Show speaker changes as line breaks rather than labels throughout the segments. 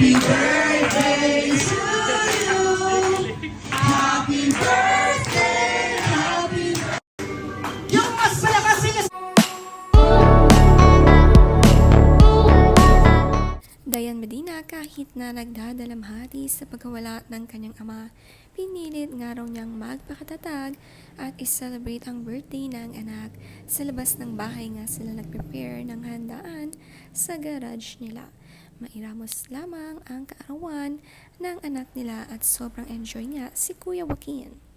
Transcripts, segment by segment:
Birthday to you. Happy birthday, happy Yung mas malakas sige
Dayan Medina kahit na nagdadalamhati sa pagkawala ng kanyang ama, pinilit nga raw niyang magpakatatag at is-celebrate ang birthday ng anak. Sa labas ng bahay nga sila nag-prepare ng handaan sa garage nila. Mairamos lamang ang kaarawan ng anak nila at sobrang enjoy nga si Kuya Joaquin.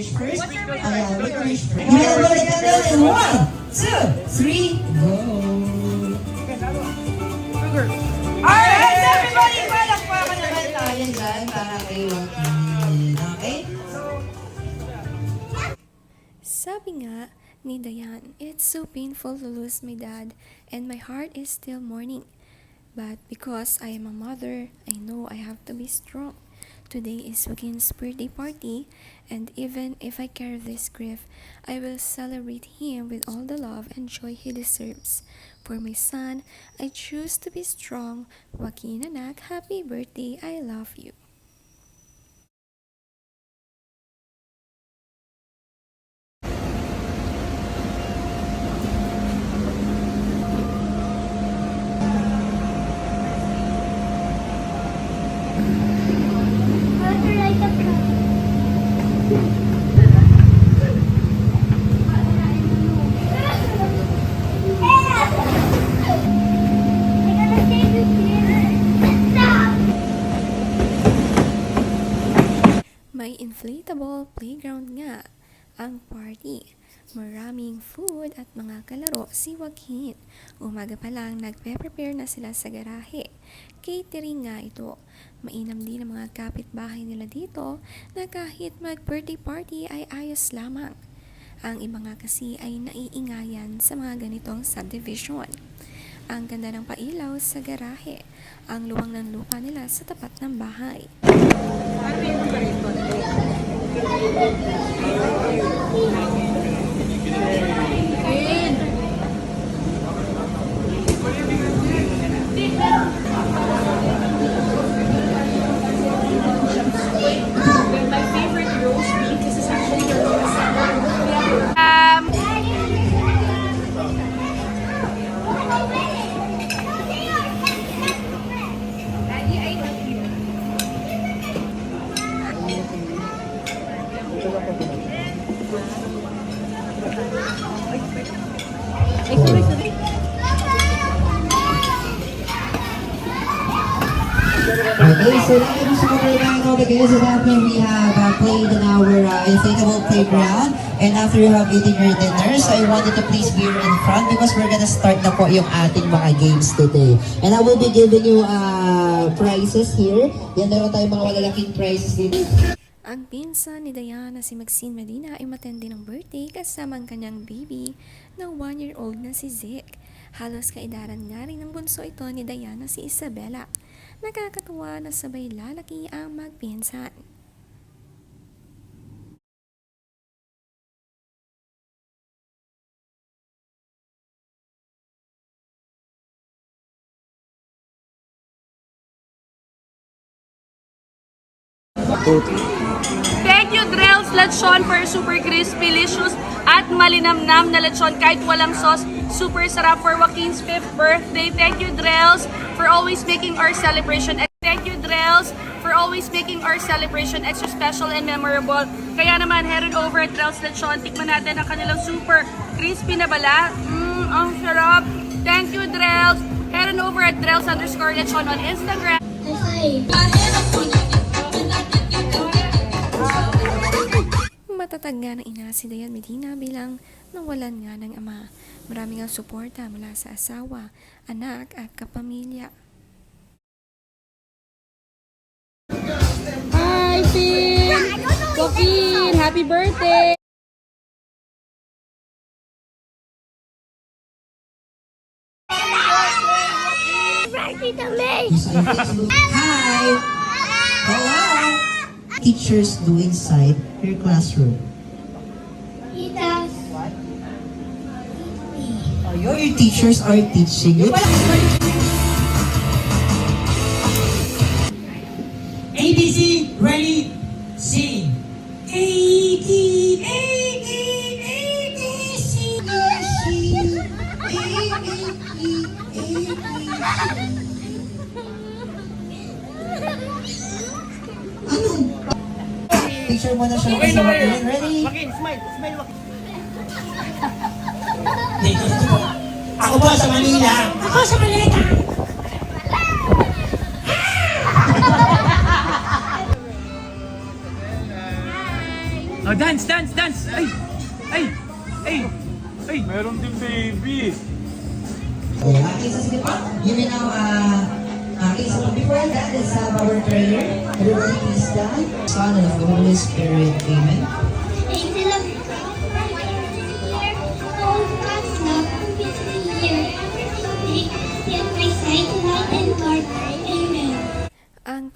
Wish first? Ayan, wish first. You will blow the candle in one, two, three, go! Alright, so everybody, palakpakan naman tayo dyan para kay Joaquin. Okay?
Sabi nga ni Dayan, it's so painful to lose my dad and my heart is still mourning. But because I am a mother, I know I have to be strong. Today is Joaquin's birthday party and even if I carry this grief, I will celebrate him with all the love and joy he deserves. For my son, I choose to be strong. Joaquin anak, happy birthday. I love you. May inflatable playground nga ang party. Maraming food at mga kalaro si Joaquin. Umaga pa lang nagpe-prepare na sila sa garahe. Catering nga ito. Mainam din ang mga kapitbahay nila dito na kahit mag-birthday party ay ayos lamang. Ang iba nga kasi ay naiingayan sa mga ganitong subdivision. Ang ganda ng pailaw sa garahe. Ang luwang ng lupa nila sa tapat ng bahay.
My
Okay, so ladies and gentlemen, that happened, we have uh, played in our uh, inflatable playground. And after you have eaten your dinner, so I wanted to please be in front because we're gonna start na po yung ating mga games today. And I will be giving you uh, prizes here. Yan, meron tayong mga malalaking prizes dito.
Ang pinsan ni Diana si Maxine Medina ay matindi ng birthday kasama ang kanyang baby na one-year-old na si Zeke. Halos kaidaran nga rin ng bunso ito ni Diana si Isabella. Nakakatuwa na sabay lalaki ang magpinsan.
Thank you, Drells Lechon, for super crispy, licious, at malinamnam na lechon kahit walang sauce. Super sarap for Joaquin's 5th birthday. Thank you, Drells, for always making our celebration. Thank you, Drells, for always making our celebration extra special and memorable. Kaya naman, head on over at Drells Lechon. Tikman natin ang kanilang super crispy na balat. Mmm, ang sarap. Thank you, Drells. Head on over at Drells underscore Lechon on Instagram.
Matat Nagpatag nga ng ina si Dayan Medina bilang nawalan nga ng ama. Marami ang suporta mula sa asawa, anak at kapamilya.
Hi, Finn! Joaquin, happy birthday!
Hi! Hello! Teachers do inside your classroom. Oh, your your teachers are teaching you.
ABC, ready, sing. A, D, A, D, A, D, C, C, A, E, E, E.
Picture mo na siya okay, Joaquin. Ready?
Dito, dito po. Ako po sa Manila. Ako sa Manila.
Oh, dance, dance, dance! Ay! Ay! Ay! Ay!
Meron din baby.
Okay, aking sa sige pa. You may now, uh, aking sa before that, let's have our prayer. Everybody please stand. Son of the Holy Spirit. Amen.
Angel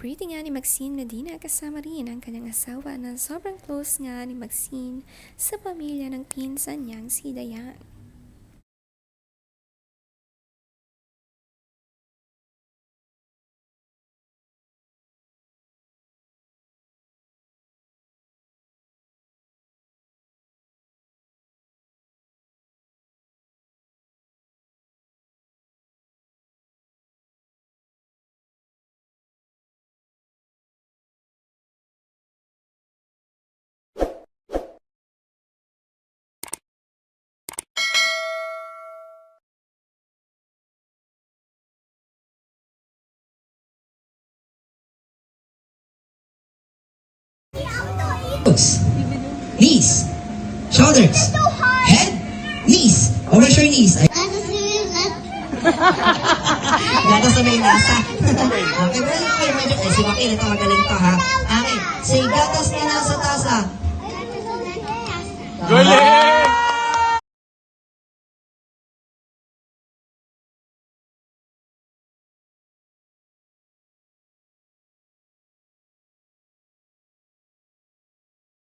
pretty nga ni Maxine Medina kasama rin ang kanyang asawa na sobrang close nga ni Maxine sa pamilya ng pinsan niyang si Dayan.
Legs, knees, shoulders, head, knees. Over your knees. Gata sa may nasa. okay, well, okay, medyo, eh, si Joaquin, ito magaling to, ha? Okay, say gatas na nasa tasa.
Galing!